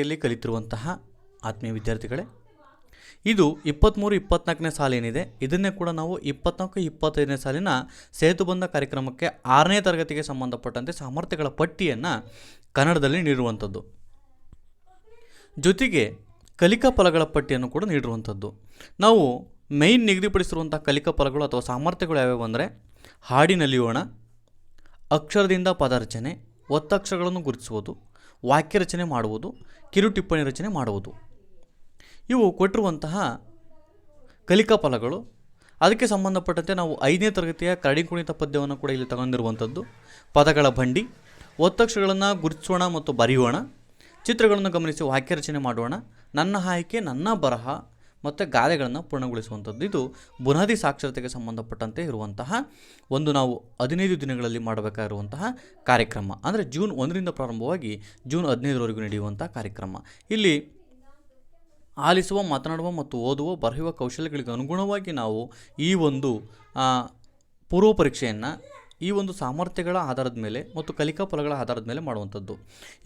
ಇಲ್ಲಿ ಕಲಿತಿರುವಂತಹ ಆತ್ಮೀಯ ವಿದ್ಯಾರ್ಥಿಗಳೇ, ಇದು ಇಪ್ಪತ್ತ್ಮೂರು ಇಪ್ಪತ್ನಾಲ್ಕನೇ ಸಾಲೇನಿದೆ ಇದನ್ನೇ ಕೂಡ ನಾವು ಇಪ್ಪತ್ನಾಲ್ಕು, ಇಪ್ಪತ್ತೈದನೇ ಸಾಲಿನ ಸೇತುಬಂಧ ಕಾರ್ಯಕ್ರಮಕ್ಕೆ ಆರನೇ ತರಗತಿಗೆ ಸಂಬಂಧಪಟ್ಟಂತೆ ಸಾಮರ್ಥ್ಯಗಳ ಪಟ್ಟಿಯನ್ನು ಕನ್ನಡದಲ್ಲಿ ನೀಡುವಂಥದ್ದು ಜೊತೆಗೆ ಕಲಿಕಾ ಫಲಗಳ ಪಟ್ಟಿಯನ್ನು ಕೂಡ ನೀಡಿರುವಂಥದ್ದು. ನಾವು ಮೈನ್ ನಿಗದಿಪಡಿಸಿರುವಂಥ ಕಲಿಕಾ ಫಲಗಳು ಅಥವಾ ಸಾಮರ್ಥ್ಯಗಳು ಯಾವ್ಯಾವು ಅಂದರೆ ಹಾಡಿನಲಿಯೋಣ ಅಕ್ಷರದಿಂದ ಪದಾರ್ಚನೆ, ಒತ್ತಕ್ಷರಗಳನ್ನು ಗುರುತಿಸುವುದು ವಾಕ್ಯ ರಚನೆ ಮಾಡುವುದು, ಕಿರು ಟಿಪ್ಪಣಿ ರಚನೆ ಮಾಡುವುದು. ಇವು ಕೊಟ್ಟಿರುವಂತಹ ಕಲಿಕಾ ಫಲಗಳು ಅದಕ್ಕೆ ಸಂಬಂಧಪಟ್ಟಂತೆ ನಾವು ಐದನೇ ತರಗತಿಯ ಕರಡಿ ಕುಣಿತ ಪದ್ಯವನ್ನು ಕೂಡ ಇಲ್ಲಿ ತಗೊಂಡಿರುವಂಥದ್ದು. ಪದಗಳ ಬಂಡಿ ಒತ್ತಕ್ಷರಗಳನ್ನು ಗುರುತಿಸೋಣ ಮತ್ತು ಬರೆಯೋಣ. ಚಿತ್ರಗಳನ್ನು ಗಮನಿಸಿ ವಾಕ್ಯ ರಚನೆ ಮಾಡೋಣ. ನನ್ನ ಆಯ್ಕೆ ನನ್ನ ಬರಹ ಮತ್ತು ಗಾದೆಗಳನ್ನು ಪೂರ್ಣಗೊಳಿಸುವಂಥದ್ದು. ಇದು ಬುನಾದಿ ಸಾಕ್ಷರತೆಗೆ ಸಂಬಂಧಪಟ್ಟಂತೆ ಇರುವಂತಹ ಒಂದು ನಾವು ಹದಿನೈದು ದಿನಗಳಲ್ಲಿ ಮಾಡಬೇಕಾಗಿರುವಂತಹ ಕಾರ್ಯಕ್ರಮ. ಅಂದರೆ ಜೂನ್ ಒಂದರಿಂದ ಪ್ರಾರಂಭವಾಗಿ ಜೂನ್ ಹದಿನೈದರವರೆಗೂ ನಡೆಯುವಂಥ ಕಾರ್ಯಕ್ರಮ. ಇಲ್ಲಿ ಆಲಿಸುವ ಮಾತನಾಡುವ ಮತ್ತು ಓದುವ ಬರೆಯುವ ಕೌಶಲ್ಯಗಳಿಗೆ ಅನುಗುಣವಾಗಿ ನಾವು ಈ ಒಂದು ಪೂರ್ವ ಪರೀಕ್ಷೆಯನ್ನು ಈ ಒಂದು ಸಾಮರ್ಥ್ಯಗಳ ಆಧಾರದ ಮೇಲೆ ಮತ್ತು ಕಲಿಕಾ ಫಲಗಳ ಆಧಾರದ ಮೇಲೆ ಮಾಡುವಂಥದ್ದು.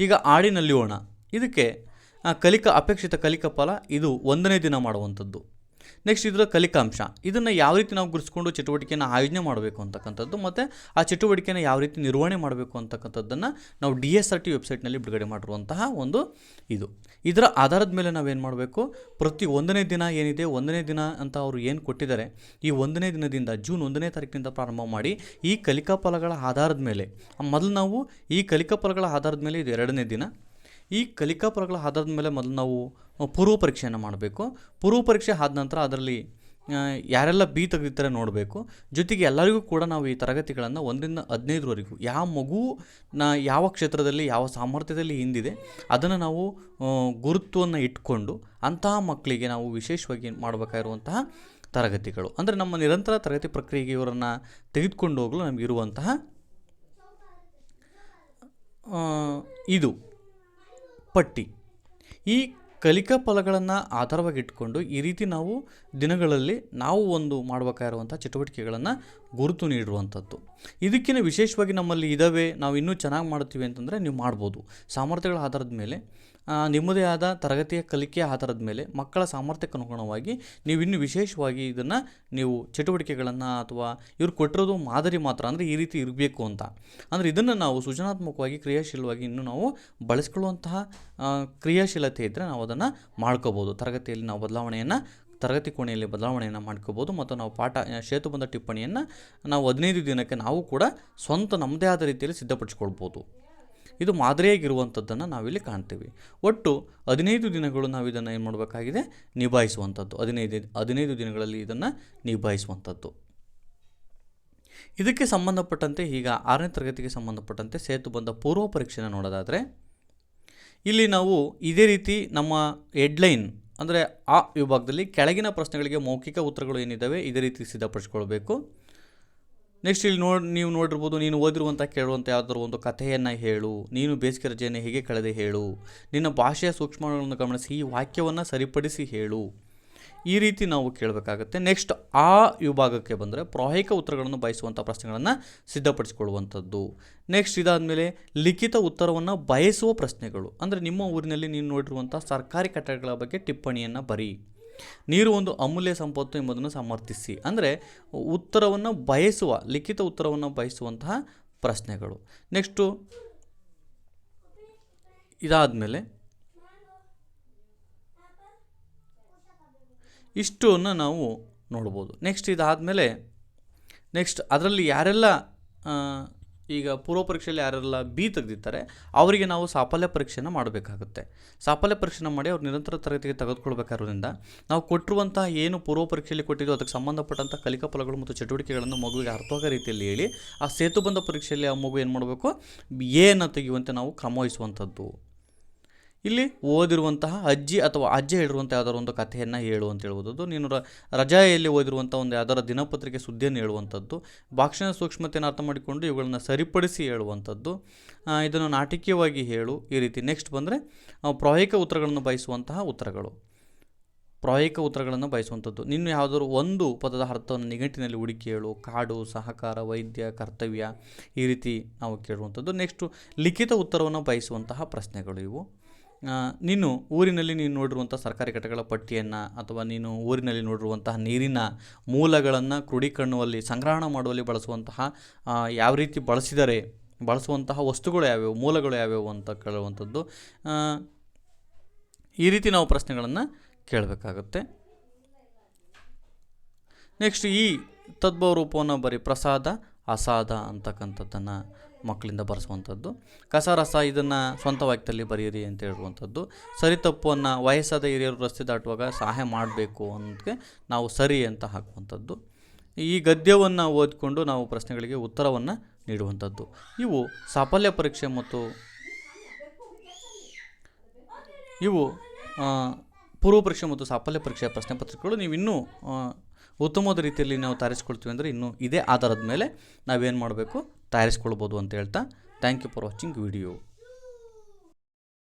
ಈಗ ಆಡಿನಲ್ಲಿಯೋಣ. ಇದಕ್ಕೆ ಆ, ಕಲಿಕಾ ಅಪೇಕ್ಷಿತ ಕಲಿಕಾ ಫಲ ಇದು ಒಂದನೇ ದಿನ ಮಾಡುವಂಥದ್ದು. ನೆಕ್ಸ್ಟ್ ಇದರ ಕಲಿಕಾಂಶ. ಇದನ್ನು ಯಾವ ರೀತಿ ನಾವು ಗುರುಸ್ಕೊಂಡು ಚಟುವಟಿಕೆಯನ್ನು ಆಯೋಜನೆ ಮಾಡಬೇಕು ಅಂತಕ್ಕಂಥದ್ದು ಮತ್ತು ಆ ಚಟುವಟಿಕೆಯನ್ನು ಯಾವ ರೀತಿ ನಿರ್ವಹಣೆ ಮಾಡಬೇಕು ಅಂತಕ್ಕಂಥದ್ದನ್ನು ನಾವು ಡಿ ಎಸ್ ಆರ್ ಟಿ ವೆಬ್ಸೈಟ್ನಲ್ಲಿ ಬಿಡುಗಡೆ ಮಾಡಿರುವಂತಹ ಒಂದು ಇದು. ಇದರ ಆಧಾರದ ಮೇಲೆ ನಾವೇನು ಮಾಡಬೇಕು? ಪ್ರತಿ ಒಂದನೇ ದಿನ ಏನಿದೆ, ಒಂದನೇ ದಿನ ಅಂತ ಅವರು ಏನು ಕೊಟ್ಟಿದ್ದಾರೆ, ಈ ಒಂದನೇ ದಿನದಿಂದ ಜೂನ್ ಒಂದನೇ ತಾರೀಕಿನಿಂದ ಪ್ರಾರಂಭ ಮಾಡಿ ಈ ಕಲಿಕಾ ಫಲಗಳ ಆಧಾರದ ಮೇಲೆ, ಮೊದಲು ನಾವು ಈ ಕಲಿಕಾ ಫಲಗಳ ಆಧಾರದ ಮೇಲೆ ಇದು ಎರಡನೇ ದಿನ ಈ ಕಲಿಕಾ ಫಲಗಳ ಆಧಾರದ ಮೇಲೆ ಮೊದಲು ನಾವು ಪೂರ್ವ ಪರೀಕ್ಷೆಯನ್ನು ಮಾಡಬೇಕು. ಪೂರ್ವ ಪರೀಕ್ಷೆ ಆದ ನಂತರ ಅದರಲ್ಲಿ ಯಾರೆಲ್ಲ ಬಿ ತೆಗೆದಿರ್ತಾರೆ ನೋಡಬೇಕು. ಜೊತೆಗೆ ಎಲ್ಲರಿಗೂ ಕೂಡ ನಾವು ಈ ತರಗತಿಗಳನ್ನು ಒಂದರಿಂದ ಹದಿನೈದರವರೆಗೂ ಯಾವ ಮಗು, ನ, ಯಾವ ಕ್ಷೇತ್ರದಲ್ಲಿ, ಯಾವ ಸಾಮರ್ಥ್ಯದಲ್ಲಿ ಹಿಂದಿದೆ, ಅದನ್ನು ನಾವು ಗುರುತ್ವವನ್ನು ಇಟ್ಕೊಂಡು ಅಂತಹ ಮಕ್ಕಳಿಗೆ ನಾವು ವಿಶೇಷವಾಗಿ ಮಾಡಬೇಕಾಗಿರುವಂತಹ ತರಗತಿಗಳು. ಅಂದರೆ ನಮ್ಮ ನಿರಂತರ ತರಗತಿ ಪ್ರಕ್ರಿಯೆಗೆ ಇವರನ್ನು ತೆಗೆದುಕೊಂಡು ಹೋಗಲು ನಮಗಿರುವಂತಹ ಇದು. ಪಟ್ಟಿ. ಈ ಕಲಿಕಾ ಫಲಗಳನ್ನು ಆಧಾರವಾಗಿಟ್ಟುಕೊಂಡು ಈ ರೀತಿ ನಾವು ದಿನಗಳಲ್ಲಿ ನಾವು ಒಂದು ಮಾಡಬೇಕಾಗಿರುವಂಥ ಚಟುವಟಿಕೆಗಳನ್ನು ಗುರುತು ನೀಡಿರುವಂಥದ್ದು. ಇದಕ್ಕಿಂತ ವಿಶೇಷವಾಗಿ ನಮ್ಮಲ್ಲಿ ಇದ್ದಾವೆ ನಾವು ಇನ್ನೂ ಚೆನ್ನಾಗಿ ಮಾಡ್ತೀವಿ ಅಂತಂದರೆ ನೀವು ಮಾಡ್ಬೋದು. ಸಾಮರ್ಥ್ಯಗಳ ಆಧಾರದ ಮೇಲೆ ನಿಮ್ಮದೇ ಆದ ತರಗತಿಯ ಕಲಿಕೆಯ ಆಧಾರದ ಮೇಲೆ, ಮಕ್ಕಳ ಸಾಮರ್ಥ್ಯಕ್ಕೆ ಅನುಗುಣವಾಗಿ ನೀವು ಇನ್ನೂ ವಿಶೇಷವಾಗಿ ಇದನ್ನು ನೀವು ಚಟುವಟಿಕೆಗಳನ್ನು ಅಥವಾ ಇವ್ರು ಕೊಟ್ಟಿರೋದು ಮಾದರಿ ಮಾತ್ರ ಅಂದರೆ ಈ ರೀತಿ ಇರಬೇಕು ಅಂತ. ಅಂದರೆ ಇದನ್ನು ನಾವು ಸೃಜನಾತ್ಮಕವಾಗಿ, ಕ್ರಿಯಾಶೀಲವಾಗಿ ಇನ್ನೂ ನಾವು ಬಳಸ್ಕೊಳ್ಳುವಂತಹ ಕ್ರಿಯಾಶೀಲತೆ ಇದ್ದರೆ ನಾವು ಅದನ್ನು ಮಾಡ್ಕೋಬೋದು. ತರಗತಿಯಲ್ಲಿ ನಾವು ಬದಲಾವಣೆಯನ್ನು ತರಗತಿ ಕೋಣೆಯಲ್ಲಿ ಬದಲಾವಣೆಯನ್ನು ಮಾಡ್ಕೋಬೋದು ಮತ್ತು ನಾವು ಪಾಠ ಸೇತು ಸೇತುಬಂಧ ಟಿಪ್ಪಣಿಯನ್ನು ನಾವು ಹದಿನೈದು ದಿನಕ್ಕೆ ನಾವು ಕೂಡ ಸ್ವಂತ ನಮ್ಮದೇ ಆದ ರೀತಿಯಲ್ಲಿ ಸಿದ್ಧಪಡಿಸ್ಕೊಳ್ಬೋದು. ಇದು ಮಾದರಿಯಾಗಿರುವಂಥದ್ದನ್ನು ನಾವಿಲ್ಲಿ ಕಾಣ್ತೀವಿ. ಒಟ್ಟು ಹದಿನೈದು ದಿನಗಳು ನಾವು ಇದನ್ನು ಏನು ಮಾಡಬೇಕಾಗಿದೆ? ನಿಭಾಯಿಸುವಂಥದ್ದು ಹದಿನೈದು ಹದಿನೈದು ದಿನಗಳಲ್ಲಿ ಇದನ್ನು ನಿಭಾಯಿಸುವಂಥದ್ದು ಇದಕ್ಕೆ ಸಂಬಂಧಪಟ್ಟಂತೆ ಈಗ ಆರನೇ ತರಗತಿಗೆ ಸಂಬಂಧಪಟ್ಟಂತೆ ಸೇತುಬಂಧ ಪೂರ್ವ ಪರೀಕ್ಷೆನ ನೋಡೋದಾದರೆ, ಇಲ್ಲಿ ನಾವು ಇದೇ ರೀತಿ ನಮ್ಮ ಹೆಡ್ಲೈನ್ ಅಂದರೆ ಆ ವಿಭಾಗದಲ್ಲಿ ಕೆಳಗಿನ ಪ್ರಶ್ನೆಗಳಿಗೆ ಮೌಖಿಕ ಉತ್ತರಗಳು ಏನಿದ್ದಾವೆ, ಇದೇ ರೀತಿ ಸಿದ್ಧಪಡಿಸ್ಕೊಳ್ಬೇಕು. ನೆಕ್ಸ್ಟ್ ಇಲ್ಲಿ ನೋಡಿ, ನೀವು ನೋಡಿರ್ಬೋದು, ನೀನು ಓದಿರುವಂಥ ಕೇಳುವಂಥ ಯಾವುದಾದ್ರು ಒಂದು ಕಥೆಯನ್ನು ಹೇಳು, ನೀನು ಬೇಸಿಗೆ ರಜೆಯನ್ನು ಹೇಗೆ ಕಳೆದೆ ಹೇಳು, ನಿನ್ನ ಭಾಷೆಯ ಸೂಕ್ಷ್ಮಗಳನ್ನು ಗಮನಿಸಿ, ಈ ವಾಕ್ಯವನ್ನು ಸರಿಪಡಿಸಿ ಹೇಳು. ಈ ರೀತಿ ನಾವು ಕೇಳಬೇಕಾಗತ್ತೆ. ನೆಕ್ಸ್ಟ್ ಆ ವಿಭಾಗಕ್ಕೆ ಬಂದರೆ ಪ್ರಾಹಿಕ ಉತ್ತರಗಳನ್ನು ಬಯಸುವಂಥ ಪ್ರಶ್ನೆಗಳನ್ನು ಸಿದ್ಧಪಡಿಸಿಕೊಳ್ಳುವಂಥದ್ದು. ನೆಕ್ಸ್ಟ್ ಇದಾದಮೇಲೆ ಲಿಖಿತ ಉತ್ತರವನ್ನು ಬಯಸುವ ಪ್ರಶ್ನೆಗಳು. ಅಂದರೆ ನಿಮ್ಮ ಊರಿನಲ್ಲಿ ನೀವು ನೋಡಿರುವಂಥ ಸರ್ಕಾರಿ ಕಟ್ಟಡಗಳ ಬಗ್ಗೆ ಟಿಪ್ಪಣಿಯನ್ನು ಬರಿ. ನೀರು ಒಂದು ಅಮೂಲ್ಯ ಸಂಪತ್ತು ಎಂಬುದನ್ನು ಸಮರ್ಥಿಸಿ. ಅಂದರೆ ಉತ್ತರವನ್ನು ಬಯಸುವ, ಲಿಖಿತ ಉತ್ತರವನ್ನು ಬಯಸುವಂತಹ ಪ್ರಶ್ನೆಗಳು. ನೆಕ್ಸ್ಟು ಇದಾದಮೇಲೆ ಇಷ್ಟನ್ನು ನಾವು ನೋಡ್ಬೋದು. ನೆಕ್ಸ್ಟ್ ಇದಾದಮೇಲೆ ನೆಕ್ಸ್ಟ್ ಅದರಲ್ಲಿ ಯಾರೆಲ್ಲ ಈಗ ಪೂರ್ವ ಪರೀಕ್ಷೆಯಲ್ಲಿ ಯಾರೆಲ್ಲ ಬಿ ತೆಗೆದಿರ್ತಾರೆ, ಅವರಿಗೆ ನಾವು ಸಾಫಲ್ಯ ಪರೀಕ್ಷೆನ ಮಾಡಬೇಕಾಗುತ್ತೆ. ಸಾಫಲ್ಯ ಪರೀಕ್ಷೆನ ಮಾಡಿ ಅವ್ರು ನಿರಂತರ ತರಗತಿಗೆ ತೆಗೆದುಕೊಳ್ಬೇಕಾದ್ರಿಂದ ನಾವು ಕೊಟ್ಟಿರುವಂತಹ ಏನು ಪೂರ್ವ ಪರೀಕ್ಷೆಯಲ್ಲಿ ಕೊಟ್ಟಿದ್ದು ಅದಕ್ಕೆ ಸಂಬಂಧಪಟ್ಟಂಥ ಕಲಿಕಾ ಫಲಗಳು ಮತ್ತು ಚಟುವಟಿಕೆಗಳನ್ನು ಮಗುವಿಗೆ ಅರ್ಥವಾಗ ರೀತಿಯಲ್ಲಿ ಹೇಳಿ, ಆ ಸೇತುಬಂಧ ಪರೀಕ್ಷೆಯಲ್ಲಿ ಆ ಮಗು ಏನು ಮಾಡಬೇಕು? ಅನ್ನು ತೆಗೆಯುವಂತೆ ನಾವು ಕ್ರಮ ವಹಿಸುವಂಥದ್ದು ಇಲ್ಲಿ ಓದಿರುವಂತಹ ಅಜ್ಜಿ ಅಥವಾ ಅಜ್ಜ ಹೇಳಿರುವಂಥ ಯಾವ್ದಾದ್ರು ಒಂದು ಕಥೆಯನ್ನು ಹೇಳು ಅಂತ ಹೇಳ್ಬೋದು ನೀನು ರಜಾಯಲ್ಲಿ ಓದಿರುವಂಥ ಒಂದು ಯಾವ್ದಾರ ದಿನಪತ್ರಿಕೆ ಸುದ್ದಿಯನ್ನು ಹೇಳುವಂಥದ್ದು ಭಾಷಣ ಸೂಕ್ಷ್ಮತೆಯನ್ನು ಅರ್ಥ ಮಾಡಿಕೊಂಡು ಇವುಗಳನ್ನು ಸರಿಪಡಿಸಿ ಹೇಳುವಂಥದ್ದು ಇದನ್ನು ನಾಟಕೀಯವಾಗಿ ಹೇಳು. ಈ ರೀತಿ ನೆಕ್ಸ್ಟ್ ಬಂದರೆ ಪ್ರಾಯಿಕ ಉತ್ತರಗಳನ್ನು ಬಯಸುವಂತಹ ಉತ್ತರಗಳು. ಪ್ರಾಯಿಕ ಉತ್ತರಗಳನ್ನು ಬಯಸುವಂಥದ್ದು. ನಿನ್ನ ಯಾವುದಾದ್ರು ಒಂದು ಪದದ ಅರ್ಥವನ್ನು ನಿಘಂಟಿನಲ್ಲಿ ಹುಡುಕಿ ಹೇಳು. ಕಾಡು, ಸಹಕಾರ, ವೈದ್ಯ, ಕರ್ತವ್ಯ, ಈ ರೀತಿ ನಾವು ಕೇಳುವಂಥದ್ದು. ನೆಕ್ಸ್ಟು ಲಿಖಿತ ಉತ್ತರವನ್ನು ಬಯಸುವಂತಹ ಪ್ರಶ್ನೆಗಳು ಇವು. ನೀನು ಊರಿನಲ್ಲಿ ನೀನು ನೋಡಿರುವಂಥ ಸರ್ಕಾರಿ ಘಟಕಗಳ ಪಟ್ಟಿಯನ್ನು ಅಥವಾ ನೀನು ಊರಿನಲ್ಲಿ ನೋಡಿರುವಂತಹ ನೀರಿನ ಮೂಲಗಳನ್ನು ಕ್ರೋಢೀಕರಣುವಲ್ಲಿ ಸಂಗ್ರಹಣ ಮಾಡುವಲ್ಲಿ ಬಳಸುವಂತಹ ಯಾವ ರೀತಿ ಬಳಸಿದರೆ, ಬಳಸುವಂತಹ ವಸ್ತುಗಳು ಯಾವ್ಯಾವು, ಮೂಲಗಳು ಯಾವ್ಯಾವು ಅಂತ ಕೇಳುವಂಥದ್ದು ಈ ರೀತಿ ನಾವು ಪ್ರಶ್ನೆಗಳನ್ನು ಕೇಳಬೇಕಾಗುತ್ತೆ. ನೆಕ್ಸ್ಟ್ ಈ ತದ್ಭವ ರೂಪವನ್ನು ಬರೀ ಪ್ರಸಾದ, ಅಸಾದ ಅಂತಕ್ಕಂಥದ್ದನ್ನು ಮಕ್ಕಳಿಂದ ಬರೆಸುವಂಥದ್ದು. ಕಸ ರಸ ಇದನ್ನು ಸ್ವಂತ ವಾಕ್ಯದಲ್ಲಿ ಬರೆಯಿರಿ ಅಂತ ಹೇಳುವಂಥದ್ದು. ಸರಿ ತಪ್ಪನ್ನು ವಯಸ್ಸಾದ ಹಿರಿಯರು ರಸ್ತೆ ದಾಟುವಾಗ ಸಹಾಯ ಮಾಡಬೇಕು ಅನ್ನೋದಕ್ಕೆ ನಾವು ಸರಿ ಅಂತ ಹಾಕುವಂಥದ್ದು. ಈ ಗದ್ಯವನ್ನು ಓದಿಕೊಂಡು ನಾವು ಪ್ರಶ್ನೆಗಳಿಗೆ ಉತ್ತರವನ್ನು ನೀಡುವಂಥದ್ದು. ಇವು ಸಾಫಲ್ಯ ಪರೀಕ್ಷೆ ಮತ್ತು ಇವು ಪೂರ್ವ ಪರೀಕ್ಷೆ ಮತ್ತು ಸಾಫಲ್ಯ ಪರೀಕ್ಷೆಯ ಪ್ರಶ್ನೆ ಪತ್ರಿಕೆಗಳು ನೀವು ಇನ್ನೂ ಉತ್ತಮವಾದ ರೀತಿಯಲ್ಲಿ ನಾವು ತಯಾರಿಸ್ಕೊಳ್ತೀವಿ ಅಂದರೆ ಇನ್ನೂ ಇದೇ ಆಧಾರದ ಮೇಲೆ ನಾವೇನು ಮಾಡಬೇಕು? ತಯಾರಿಸ್ಕೊಳ್ಬೋದು ಅಂತ ಹೇಳ್ತಾ thank you for watching video